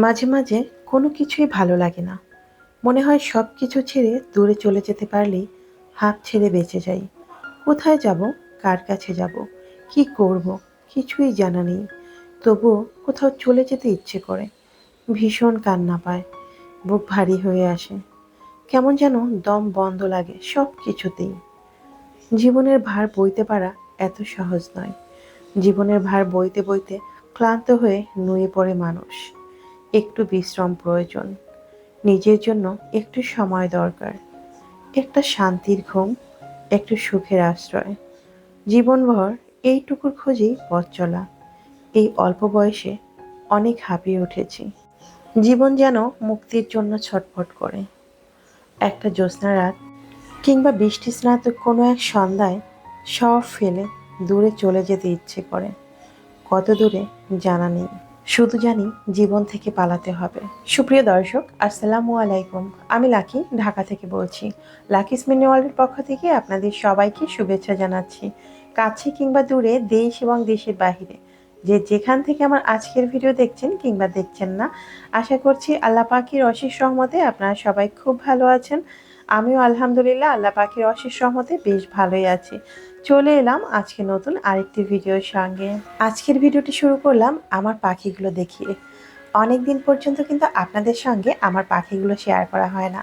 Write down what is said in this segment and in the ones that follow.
মাঝে মাঝে কোনো কিছুই ভালো লাগে না। মনে হয় সব কিছু ছেড়ে দূরে চলে যেতে পারলেই হাঁপ ছেড়ে বেঁচে যাই। কোথায় যাব? কার কাছে যাব? কি করব? কিছুই জানা নেই। তবুও কোথাও চলে যেতে ইচ্ছে করে। ভীষণ কান্না পায়। বুক ভারী হয়ে আসে। কেমন যেন দম বন্ধ লাগে সব কিছুতেই জীবনের ভার বইতে পারা এত সহজ নয়। জীবনের ভার বইতে বইতে ক্লান্ত হয়ে নুয়ে পড়ে মানুষ। একটু বিশ্রাম প্রয়োজন। নিজের জন্য একটু সময় দরকার। একটা শান্তির ঘুম, একটু সুখের আশ্রয়। জীবনভর এইটুকুর খোঁজেই পথ চলা। এই অল্প বয়সে অনেক হাঁপিয়ে উঠেছি। জীবন যেন মুক্তির জন্য ছটফট করে। একটা জ্যোৎস্না রাত কিংবা বৃষ্টি স্নাত কোনো এক সন্ধ্যায় সব ফেলে দূরে চলে যেতে ইচ্ছে করে। কত দূরে জানা নেই। শুধু জানি জীবন থেকে পালাতে হবে। সুপ্রিয় দর্শক, আসসালামু আলাইকুম। আমি লাকি, ঢাকা থেকে বলছি। লাকি স্মিনি ওয়ার্ল্ডের পক্ষ থেকে আপনাদের সবাইকে শুভেচ্ছা জানাচ্ছি। কাছে কিংবা দূরে, দেশ এবং দেশের বাহিরে। যে যেখান থেকে আমার আজকের ভিডিও দেখছেন কিংবা দেখছেন না, আশা করছি আল্লাহ পাখির অশেষ সহমতে আপনারা সবাই খুব ভালো আছেন। আমিও আলহামদুলিল্লাহ আল্লাহ পাখির অশেষ সহমতে বেশ ভালোই আছি। চলে এলাম আজকে নতুন আরেকটি ভিডিওর সঙ্গে। আজকের ভিডিওটি শুরু করলাম আমার পাখিগুলো দেখিয়ে। অনেক দিন পর্যন্ত কিন্তু আপনাদের সঙ্গে আমার পাখিগুলো শেয়ার করা হয় না।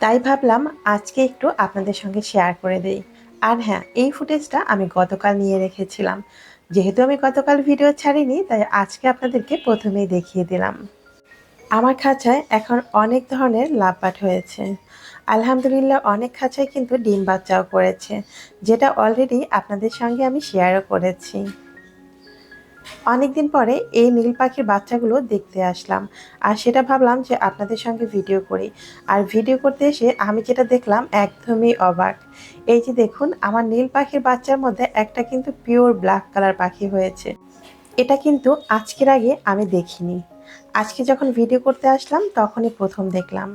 তাই ভাবলাম আজকে একটু আপনাদের সঙ্গে শেয়ার করে দেই। আর হ্যাঁ এই ফুটেজটা আমি গতকাল নিয়ে রেখেছিলাম। যেহেতু আমি গতকাল ভিডিও ছাড়িনি, তাই আজকে আপনাদেরকে প্রথমেই দেখিয়ে দিলাম। আমার খাঁচায় এখন অনেক ধরনের লাভবাট হয়েছে। আলহামদুলিল্লাহ, অনেক খাঁচায় কিন্তু ডিম বাচ্চাও করেছে, যেটা অলরেডি আপনাদের সঙ্গে আমি শেয়ারও করেছি। অনেকদিন পরে এই নীল পাখির বাচ্চাগুলো দেখতে আসলাম, আর সেটা ভাবলাম যে আপনাদের সঙ্গে ভিডিও করি। আর ভিডিও করতে এসে আমি যেটা দেখলাম একদমই অবাক। এই যে দেখুন, আমার নীল পাখির বাচ্চার মধ্যে একটা কিন্তু পিওর ব্ল্যাক কালার পাখি হয়েছে। এটা কিন্তু আজকের আগে আমি দেখিনি। আজকে যখন ভিডিও করতে আসলাম, তখনই প্রথম দেখলাম।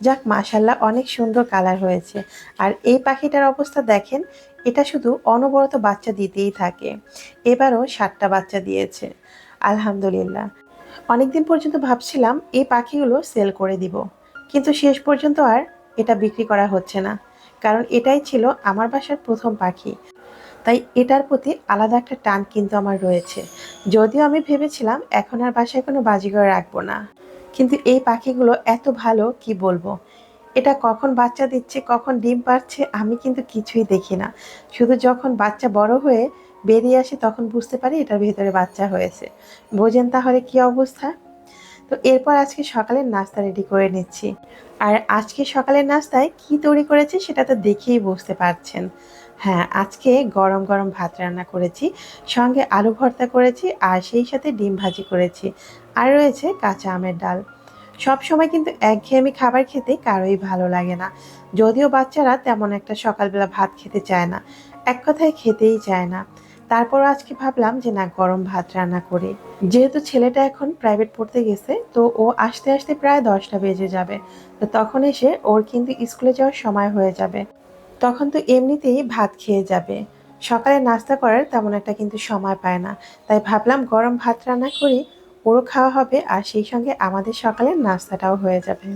যাক মাশাল্লাহ অনেক সুন্দর কালার হয়েছে। আর এই পাখিটার অবস্থা দেখেন, এটা শুধু অনবরত বাচ্চা দিতেই থাকে। এবারও সাতটা বাচ্চা দিয়েছে। আলহামদুলিল্লাহ। অনেকদিন পর্যন্ত ভাবছিলাম এই পাখিগুলো সেল করে দিব। কিন্তু শেষ পর্যন্ত আর এটা বিক্রি করা হচ্ছে না। কারণ এটাই ছিল আমার বাসার প্রথম পাখি। তাই এটার প্রতি আলাদা একটা টান কিন্তু আমার রয়েছে। যদিও আমি ভেবেছিলাম এখন আর বাসায় কোনো বাজিঘর রাখব না। কিন্তু এই পাখিগুলো এত ভালো, কি বলব? এটা কখন বাচ্চা দিচ্ছে, কখন ডিম পারছে আমি কিন্তু কিছুই দেখি না। শুধু যখন বাচ্চা বড় হয়ে বেরিয়ে আসে, তখন বুঝতে পারি এটার ভেতরে বাচ্চা হয়েছে। বোঝেন তাহলে কি অবস্থা? তো এরপর আজকে সকালের নাস্তা রেডি করে নিচ্ছি। আর আজকে সকালের নাস্তায় কি তৈরি করেছি, সেটা তো দেখেই বুঝতে পারছেন। হ্যাঁ আজকে গরম গরম ভাত রান্না করেছি, সঙ্গে আলু ভর্তা করেছি, আর সেই সাথে ডিম ভাজি করেছি, আর রয়েছে কাঁচা আমের ডাল। সব সময় কিন্তু একঘেয়েমি খাবার খেতে কারোই ভালো লাগে না। যদিও বাচ্চারা তেমন একটা সকালবেলা ভাত খেতে চায় না, এক কথায় খেতেই চায় না। তারপর আজকে ভাবলাম যে না, গরম ভাত রান্না করি। যেহেতু ছেলেটা এখন প্রাইভেট পড়তে গেছে, তো ও আসতে আসতে প্রায় দশটা বেজে যাবে। তো তখন এসে ওর কিন্তু স্কুলে যাওয়ার সময় হয়ে যাবে। তখন তো এমনিতেই ভাত খেয়ে যাবে। সকালে নাস্তা করার তেমন একটা কিন্তু সময় পায় না। তাই ভাবলাম গরম ভাত রান্না করি ওরও খাওয়া হবে আর সেই সঙ্গে আমাদের সকালের নাস্তাটাও হয়ে যাবে।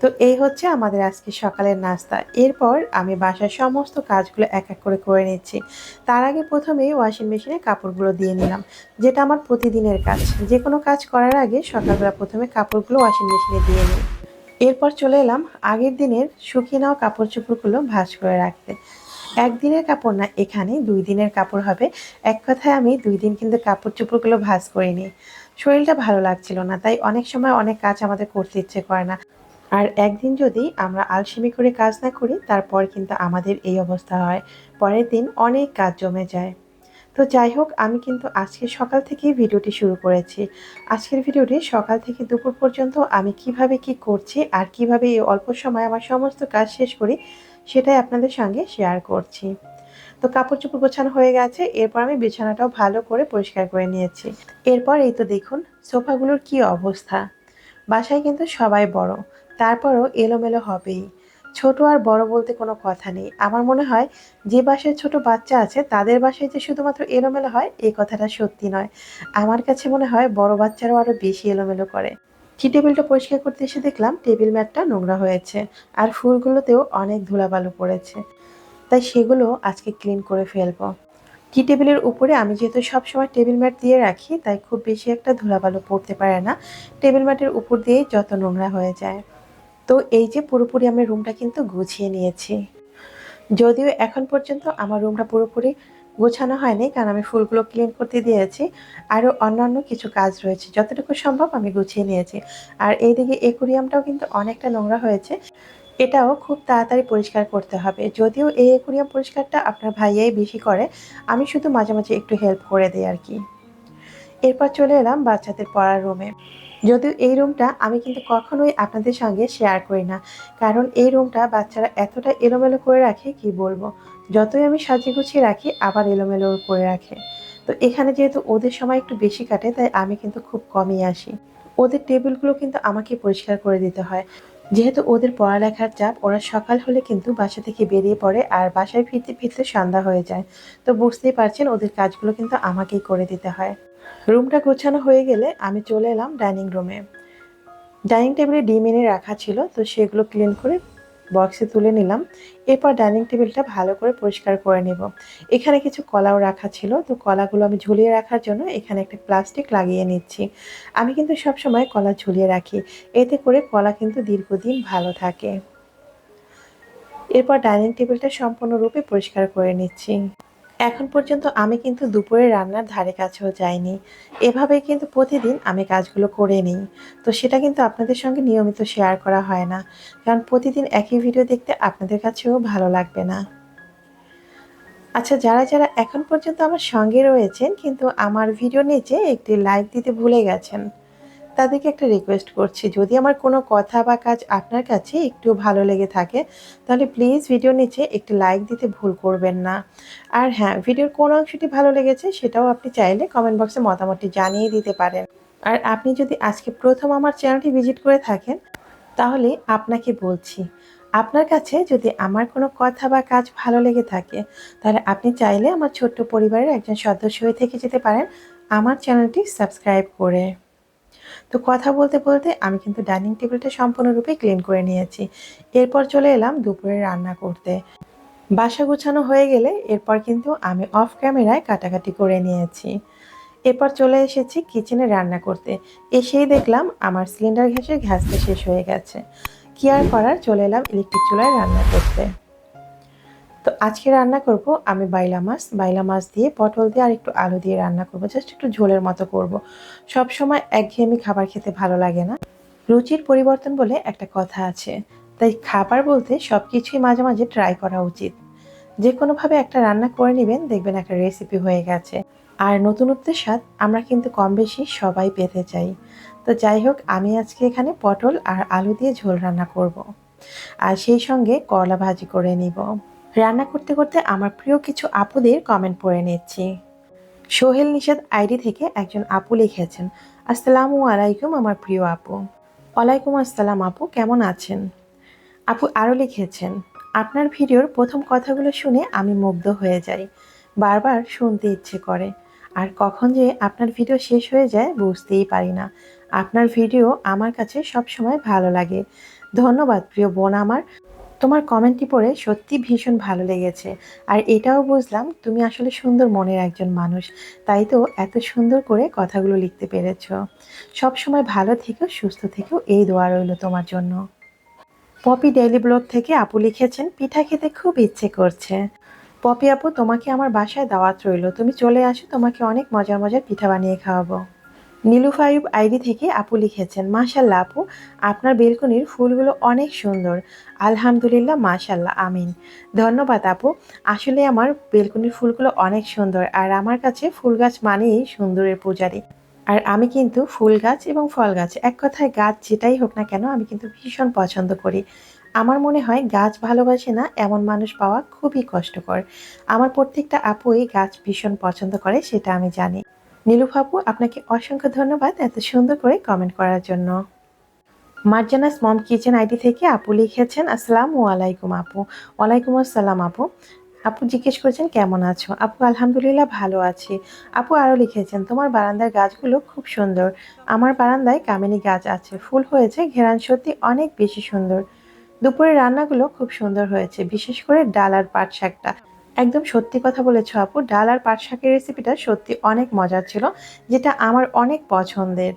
তো এই হচ্ছে আমাদের আজকে সকালের নাস্তা। এরপর আমি বাসার সমস্ত কাজগুলো এক এক করে করে নিচ্ছি। তার আগে প্রথমে ওয়াশিং মেশিনে কাপড়গুলো দিয়ে নিলাম, যেটা আমার প্রতিদিনের কাজ। যে কোনো কাজ করার আগে সকালবেলা প্রথমে কাপড়গুলো ওয়াশিং মেশিনে দিয়ে নিই। এরপর চলে এলাম আগের দিনের শুকিয়ে নেওয়া কাপড় চোপড়গুলো ভাঁজ করে রাখতে। একদিনের কাপড় না, এখানে দুই দিনের কাপড় হবে। এক কথায় আমি দুই দিন কিন্তু কাপড় চোপড়গুলো ভাঁজ করিনি। শরীরটা ভালো লাগছিল না, তাই অনেক সময় অনেক কাজ আমাদের করতে ইচ্ছে করে না। আর একদিন যদি আমরা আলসেমি করে কাজ না করি, তারপর কিন্তু আমাদের এই অবস্থা হয়। পরের দিন অনেক কাজ জমে যায়। তো যাই হোক, আমি কিন্তু আজকে সকাল থেকেই ভিডিওটি শুরু করেছি। আজকের ভিডিওটি সকাল থেকে দুপুর পর্যন্ত আমি কীভাবে কি করছি আর কীভাবে এই অল্প সময় আমার সমস্ত কাজ শেষ করি, সেটাই আপনাদের সঙ্গে শেয়ার করছি। তো কাপড় চোপড় গোছানো হয়ে গেছে, এরপর আমি বিছানাটাও ভালো করে পরিষ্কার করে নিয়েছি। এরপর এই তো দেখুন, সোফাগুলোর কি অবস্থা। বাসায় কিন্তু সবাই বড়, তারপরও এলোমেলো হবেই। ছোট আর বড় বলতে কোনো কথা নেই। আমার মনে হয়, যে বাসায় ছোট বাচ্চা আছে, তাদের বাসায় যে শুধুমাত্র এলোমেলো হয় এই কথাটা সত্যি নয়। আমার কাছে মনে হয়, বড় বাচ্চারাও আরও বেশি এলোমেলো করে। টি টেবিলটা পরিষ্কার করতে এসে দেখলাম, টেবিল ম্যাটটা নোংরা হয়েছে আর ফুলগুলোতেও অনেক ধুলাবালু পড়েছে। তাই সেগুলো আজকে ক্লিন করে ফেলব। টি টেবিলের উপরে আমি যেহেতু সবসময় টেবিল ম্যাট দিয়ে রাখি, তাই খুব বেশি একটা ধুলাবালু পড়তে পারে না। টেবিল ম্যাটের উপর দিয়েই যত নোংরা হয়ে যায়। তো এই যে পুরোপুরি আমি রুমটা কিন্তু গুছিয়ে নিয়েছি। যদিও এখন পর্যন্ত আমার রুমটা পুরোপুরি গোছানো হয়নি, কারণ আমি ফুলগুলো ক্লিন করতে দিয়েছি, আরও অন্যান্য কিছু কাজ রয়েছে। যতটুকু সম্ভব আমি গুছিয়ে নিয়েছি। আর এইদিকে একুরিয়ামটাও কিন্তু অনেকটা নোংরা হয়েছে। এটাও খুব তাড়াতাড়ি পরিষ্কার করতে হবে। যদিও এই একুরিয়াম পরিষ্কারটা আপনার ভাইয়াই বেশি করে, আমি শুধু মাঝে মাঝে একটু হেল্প করে দিই আর কি। এরপর চলে এলাম বাচ্চাদের পড়ার রুমে যদিও এই রুমটা আমি কিন্তু কখনোই আপনাদের সঙ্গে শেয়ার করি না। কারণ এই রুমটা বাচ্চারা এতটা এলোমেলো করে রাখে, কি বলব? যতই আমি সাজিয়ে গুছিয়ে রাখি, আবার এলোমেলো করে রাখে। তো এখানে যেহেতু ওদের সময় একটু বেশি কাটে, তাই আমি কিন্তু খুব কমই আসি। ওদের টেবিলগুলো কিন্তু আমাকে পরিষ্কার করে দিতে হয়। যেহেতু ওদের পড়ালেখার চাপ, ওরা সকাল হলে কিন্তু বাসা থেকে বেরিয়ে পড়ে আর বাসায় ফিরতে ফিরতে সন্ধ্যা হয়ে যায়। তো বুঝতেই পারছেন, ওদের কাজগুলো কিন্তু আমাকেই করে দিতে হয়। রুমটা গোছানো হয়ে গেলে আমি চলে এলাম ডাইনিং রুমে। ডাইনিং টেবিলে ডিম এনে রাখা ছিল, তো সেগুলো ক্লিন করে বক্সে তুলে নিলাম। এরপর ডাইনিং টেবিলটা ভালো করে পরিষ্কার করে নেব। এখানে কিছু কলাও রাখা ছিল, তো কলাগুলো আমি ঝুলিয়ে রাখার জন্য এখানে একটা প্লাস্টিক লাগিয়ে নিচ্ছি। আমি কিন্তু সবসময় কলা ঝুলিয়ে রাখি, এতে করে কলা কিন্তু দীর্ঘদিন ভালো থাকে। এরপর ডাইনিং টেবিলটা সম্পূর্ণরূপে পরিষ্কার করে নিচ্ছি। এখন পর্যন্ত আমি কিন্তু দুপুরে রান্নার ধারে কাছেও যাইনি। এভাবে কিন্তু প্রতিদিন আমি কাজগুলো করে নিই। তো সেটা কিন্তু আপনাদের সঙ্গে নিয়মিত শেয়ার করা হয় না। কারণ প্রতিদিন একই ভিডিও দেখতে আপনাদের কাছেও ভালো লাগবে না। আচ্ছা যারা যারা এখন পর্যন্ত আমার সঙ্গে রয়েছেন, কিন্তু আমার ভিডিও নিচে একটি লাইক দিতে ভুলে গেছেন তাদেরকে একটা রিকোয়েস্ট করছি, যদি আমার কোনো কথা বা কাজ আপনার কাছে একটু ভালো লেগে থাকে, তাহলে প্লিজ ভিডিও নিচে একটি লাইক দিতে ভুল করবেন না। আর হ্যাঁ ভিডিওর কোন অংশটি ভালো লেগেছে সেটাও আপনি চাইলে কমেন্ট বক্সে মতামতটি জানিয়ে দিতে পারেন। আর আপনি যদি আজকে প্রথম আমার চ্যানেলটি ভিজিট করে থাকেন, তাহলে আপনাকে বলছি, আপনার কাছে যদি আমার কোনো কথা বা কাজ ভালো লেগে থাকে, তাহলে আপনি চাইলে আমার ছোট্ট পরিবারের একজন সদস্য হয়ে থেকে যেতে পারেন, আমার চ্যানেলটি সাবস্ক্রাইব করে। তো কথা বলতে বলতে আমি কিন্তু ডাইনিং টেবিলটা সম্পূর্ণরূপে ক্লিন করে নিয়েছি। এরপর চলে এলাম দুপুরে রান্না করতে। বাসা গোছানো হয়ে গেলে এরপর কিন্তু আমি অফ ক্যামেরায় কাটাকাটি করে নিয়েছি। এরপর চলে এসেছি কিচেনে রান্না করতে। এসেই দেখলাম আমার সিলিন্ডার গ্যাসের গ্যাসটা শেষ হয়ে গেছে। কি আর করার, চলে এলাম ইলেকট্রিক চুলায় রান্না করতে। তো আজকে রান্না করব আমি বাইলা মাছ। বাইলা মাছ দিয়ে পটল দিয়ে আর একটু আলু দিয়ে রান্না করব। জাস্ট একটু ঝোলের মতো করব। সব সময় একঘেয়েমি খাবার খেতে ভালো লাগে না। রুচির পরিবর্তন বলে একটা কথা আছে। তাই খাবার বলতে সব কিছুই মাঝে মাঝে ট্রাই করা উচিত। যে কোনোভাবে একটা রান্না করে নেবেন, দেখবেন একটা রেসিপি হয়ে গেছে। আর নতুনত্বের স্বাদ আমরা কিন্তু কম বেশি সবাই পেতে চাই। তো যাই হোক, আমি আজকে এখানে পটল আর আলু দিয়ে ঝোল রান্না করব। আর সেই সঙ্গে করলা ভাজি করে নিব। রান্না করতে করতে আমার প্রিয় কিছু আপুদের কমেন্ট পড়ে নিচ্ছি। সোহেল নিষাদ আইডি থেকে একজন আপু লিখেছেন, আসসালামু আলাইকুম আমার প্রিয় আপু। ওয়ালাইকুম আসসালাম আপু, কেমন আছেন? আপু আরও লিখেছেন, আপনার ভিডিওর প্রথম কথাগুলো শুনে আমি মুগ্ধ হয়ে যাই, বারবার শুনতে ইচ্ছে করে। আর কখন যে আপনার ভিডিও শেষ হয়ে যায় বুঝতেই পারি না। আপনার ভিডিও আমার কাছে সব সময় ভালো লাগে। ধন্যবাদ প্রিয় বোন আমার। তোমার কমেন্টটি পড়ে সত্যি ভীষণ ভালো লেগেছে। আর এটাও বুঝলাম তুমি আসলে সুন্দর মনের একজন মানুষ, তাই তো এত সুন্দর করে কথাগুলো লিখতে পেরেছ। সব সময় ভালো থেকো, সুস্থ থেকো, এই দোয়া রইল তোমার জন্য। পপি ডেইলি ব্লগ থেকে আপু লিখেছেন, পিঠা খেতে খুব ইচ্ছে করছে। পপি আপু, তোমাকে আমার বাসায় দাওয়াত রইল। তুমি চলে আসো, তোমাকে অনেক মজার মজার পিঠা বানিয়ে খাওয়াবো। নীলুফাইব আইডি থেকে আপু লিখেছেন মাশাল্লাহ আপু, আপনার বেলকনির ফুলগুলো অনেক সুন্দর। আলহামদুলিল্লাহ মাশাল্লাহ আমিন। ধন্যবাদ আপু, আসলে আমার বেলকনির ফুলগুলো অনেক সুন্দর আর আমার কাছে ফুল গাছ মানেই সুন্দরের পূজারী। আর আমি কিন্তু ফুল গাছ এবং ফল গাছ, এক কথায় গাছ যেটাই হোক না কেন, আমি কিন্তু ভীষণ পছন্দ করি। আমার মনে হয় গাছ ভালোবাসে না, এমন মানুষ পাওয়া খুবই কষ্টকর। আমার প্রত্যেকটা আপুই গাছ ভীষণ পছন্দ করে, সেটা আমি জানি। নীলুফ আপনাকে অসংখ্য ধন্যবাদ এত সুন্দর করে কমেন্ট করার জন্য। মার্জানাস মম কিচেন আইডি থেকে আপু লিখেছেন, আসসালামু আলাইকুম আপু। ওয়ালাইকুম আসসালাম আপু। আপু জিজ্ঞেস করেছেন, কেমন আছো? আপু, আলহামদুলিল্লাহ ভালো আছি। আপু আরও লিখেছেন, তোমার বারান্দার গাছগুলো খুব সুন্দর। আমার বারান্দায় কামিনী গাছ আছে। ফুল হয়েছে, ঘেরান সত্যি অনেক বেশি সুন্দর। দুপুরের রান্নাগুলো খুব সুন্দর হয়েছে, বিশেষ করে ডাল আর পাট শাকটা। একদম সত্যি কথা বলেছ আপু। ডাল আর পাট শাকের রেসিপিটা সত্যি অনেক মজার ছিল, যেটা আমার অনেক পছন্দের।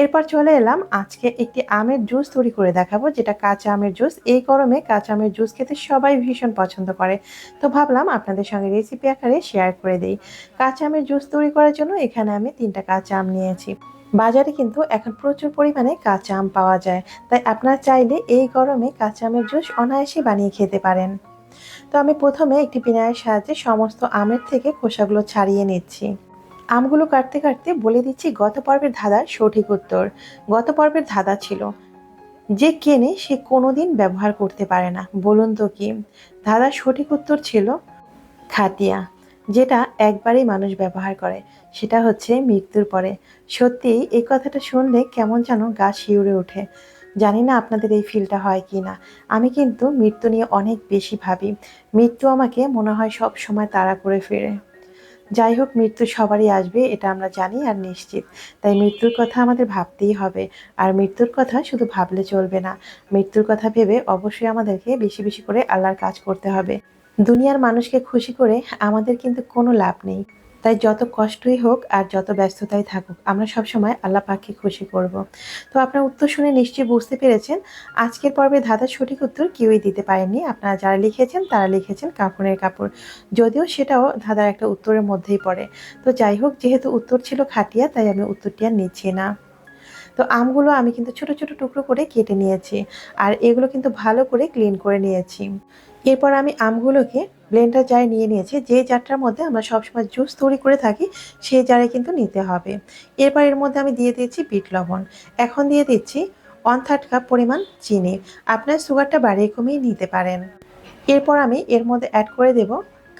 এরপর চলে এলাম, আজকে একটি আমের জুস তৈরি করে দেখাবো, যেটা কাঁচা আমের জুস। এই গরমে কাঁচা আমের জুস খেতে সবাই ভীষণ পছন্দ করে। তো ভাবলাম আপনাদের সঙ্গে রেসিপি আকারে শেয়ার করে দিই। কাঁচা আমের জুস তৈরি করার জন্য এখানে আমি তিনটা কাঁচা আম নিয়েছি। বাজারে কিন্তু এখন প্রচুর পরিমাণে কাঁচা আম পাওয়া যায়। তাই আপনারা চাইলে এই গরমে কাঁচা আমের জুস অনায়াসে বানিয়ে খেতে পারেন। তো আমি প্রথমে একটি পিনারের সাহায্যে সমস্ত আমের থেকে খোসাগুলো ছাড়িয়ে নিচ্ছি। আমগুলো কাটতে কাটতে বলে দিচ্ছি গত পর্বের ধাঁধার সঠিক উত্তর। গত পর্বের ধাঁধা ছিল। যে কেনে সে কোনোদিন ব্যবহার করতে পারে না। বলুন তো কি? ধাঁধার সঠিক উত্তর ছিল খাতিয়া যেটা একবারই মানুষ ব্যবহার করে। সেটা হচ্ছে মৃত্যুর পরে। সত্যি এই কথাটা শুনলে কেমন যেন গা শিউরে ওঠে। জানি না আপনাদের এই ফিলটা হয় কি না আমি কিন্তু মৃত্যু নিয়ে অনেক বেশি ভাবি। মৃত্যু আমাকে মনে হয় সব সময় তাড়া করে ফিরে। যাই হোক, মৃত্যু সবারই আসবে, এটা আমরা জানি আর নিশ্চিত। তাই মৃত্যুর কথা আমাদের ভাবতেই হবে। আর মৃত্যুর কথা শুধু ভাবলে চলবে না। মৃত্যুর কথা ভেবে অবশ্যই আমাদেরকে বেশি বেশি করে আল্লাহর কাজ করতে হবে। দুনিয়ার মানুষকে খুশি করে আমাদের কিন্তু কোনো লাভ নেই। তাই যত কষ্টই হোক আর যত ব্যস্ততাই থাকুক, আমরা সবসময় আল্লাহ পাককে খুশি করব। তো আপনার উত্তর শুনে নিশ্চয়ই বুঝতে পেরেছেন, আজকের পর্বে ধাঁধার সঠিক উত্তর কেউই দিতে পারেননি। আপনারা যারা লিখেছেন, তারা লিখেছেন কাপড়ের কাপড়। যদিও সেটাও ধাঁধার একটা উত্তরের মধ্যেই পড়ে। তো যাই হোক, যেহেতু উত্তর ছিল খাটিয়া, তাই আমি উত্তরটি আর নিচ্ছি না। তো আমগুলো আমি কিন্তু ছোট ছোট টুকরো করে কেটে নিয়েছি, আর এগুলো কিন্তু ভালো করে ক্লিন করে নিয়েছি। এরপর আমি আমগুলোকে ব্লেন্ডার জারে নিয়ে নিয়েছি। যে জারটার মধ্যে আমরা সবসময় জুস তৈরি করে থাকি সেই জারে কিন্তু নিতে হবে। এরপর এর মধ্যে আমি দিয়ে দিয়েছি বিট লবণ। এখন দিয়ে দিচ্ছি ওয়ান থার্ড কাপ পরিমাণ চিনি। আপনার সুগারটা বাড়িয়ে কমিয়ে নিতে পারেন। এরপর আমি এর মধ্যে অ্যাড করে দেব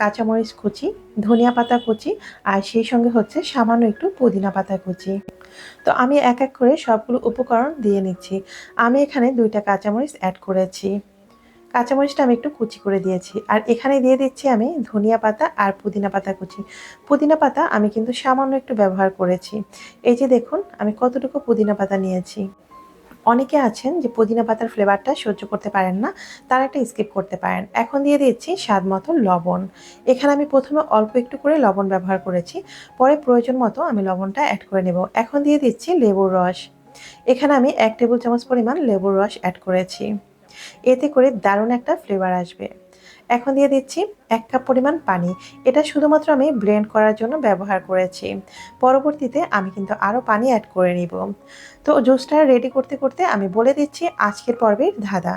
কাঁচামরিচ কুচি, ধনিয়া পাতা কুচি আর সেই সঙ্গে হচ্ছে সামান্য একটু পুদিনা পাতা কুচি। তো আমি এক এক করে সবগুলো উপকরণ দিয়ে নিচ্ছি। আমি এখানে দুইটা কাঁচামরিচ অ্যাড করেছি। কাঁচামরিচটা আমি একটু কুচি করে দিয়েছি। আর এখানে দিয়ে দিচ্ছি আমি ধনিয়া পাতা আর পুদিনা পাতা কুচি। পুদিনা পাতা আমি কিন্তু সামান্য একটু ব্যবহার করেছি। এই যে দেখুন, আমি কতটুকু পুদিনা পাতা নিয়েছি। অনেকে আছেন যে পুদিনা পাতার ফ্লেভারটা সহ্য করতে পারেন না, তারা একটা স্কিপ করতে পারেন। এখন দিয়ে দিচ্ছি স্বাদ মতো লবণ। এখানে আমি প্রথমে অল্প একটু করে লবণ ব্যবহার করেছি, পরে প্রয়োজন মতো আমি লবণটা অ্যাড করে নেব। এখন দিয়ে দিচ্ছি লেবুর রস। এখানে আমি এক টেবিল চামচ পরিমাণ লেবুর রস অ্যাড করেছি। এতে করে দারুণ একটা ফ্লেভার আসবে। এখন দিয়ে দিচ্ছি এক কাপ পরিমাণ পানি। এটা শুধুমাত্র আমি ব্লেন্ড করার জন্য ব্যবহার করেছি। পরবর্তীতে আমি কিন্তু আরও পানি অ্যাড করে নিব। তো জুসটা রেডি করতে করতে আমি বলে দিচ্ছি আজকের পর্বের ধাঁধা।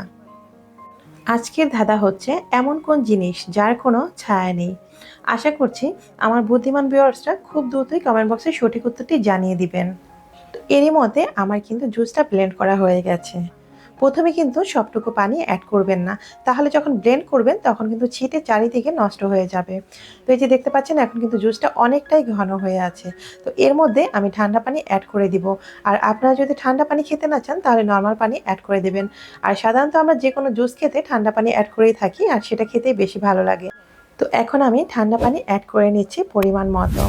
আজকের ধাঁধা হচ্ছে এমন কোন জিনিস যার কোনো ছায়া নেই। আশা করছি আমার বুদ্ধিমান ভিউয়ার্সরা খুব দ্রুতই কমেন্ট বক্সে সঠিক উত্তরটি জানিয়ে দিবেন। তো এরই মধ্যে আমার কিন্তু জুসটা ব্লেন্ড করা হয়ে গেছে। প্রথমে কিন্তু সবটুকু পানি অ্যাড করবেন না। তাহলে যখন ব্লেন্ড করবেন, তখন কিন্তু ছিটে চারিদিকে নষ্ট হয়ে যাবে। তো এই যে দেখতে পাচ্ছেন, এখন কিন্তু জুসটা অনেকটাই ঘন হয়ে আছে। তো এর মধ্যে আমি ঠান্ডা পানি অ্যাড করে দিব। আর আপনারা যদি ঠান্ডা পানি খেতে না চান, তাহলে নর্মাল পানি অ্যাড করে দেবেন। আর সাধারণত আমরা যে কোনো জুস খেতে ঠান্ডা পানি অ্যাড করেই থাকি, আর সেটা খেতেই বেশি ভালো লাগে। তো এখন আমি ঠান্ডা পানি অ্যাড করে নিচ্ছি পরিমাণ মতো।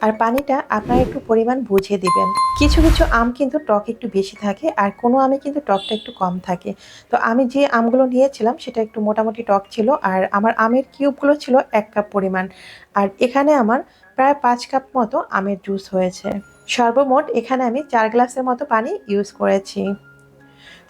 আর পানিটা আপনারা একটু পরিমাণ বুঝে দিবেন। কিছু কিছু আম কিন্তু টক একটু বেশি থাকে আর কোনো আমে কিন্তু টকটা একটু কম থাকে। তো আমি যে আমগুলো নিয়েছিলাম সেটা একটু মোটামুটি টক ছিল আর আমার আমের কিউবগুলো ছিল এক কাপ পরিমাণ। আর এখানে আমার প্রায় পাঁচ কাপ মতো আমের জুস হয়েছে। সর্বমোট এখানে আমি চার গ্লাসের মতো পানি ইউজ করেছি।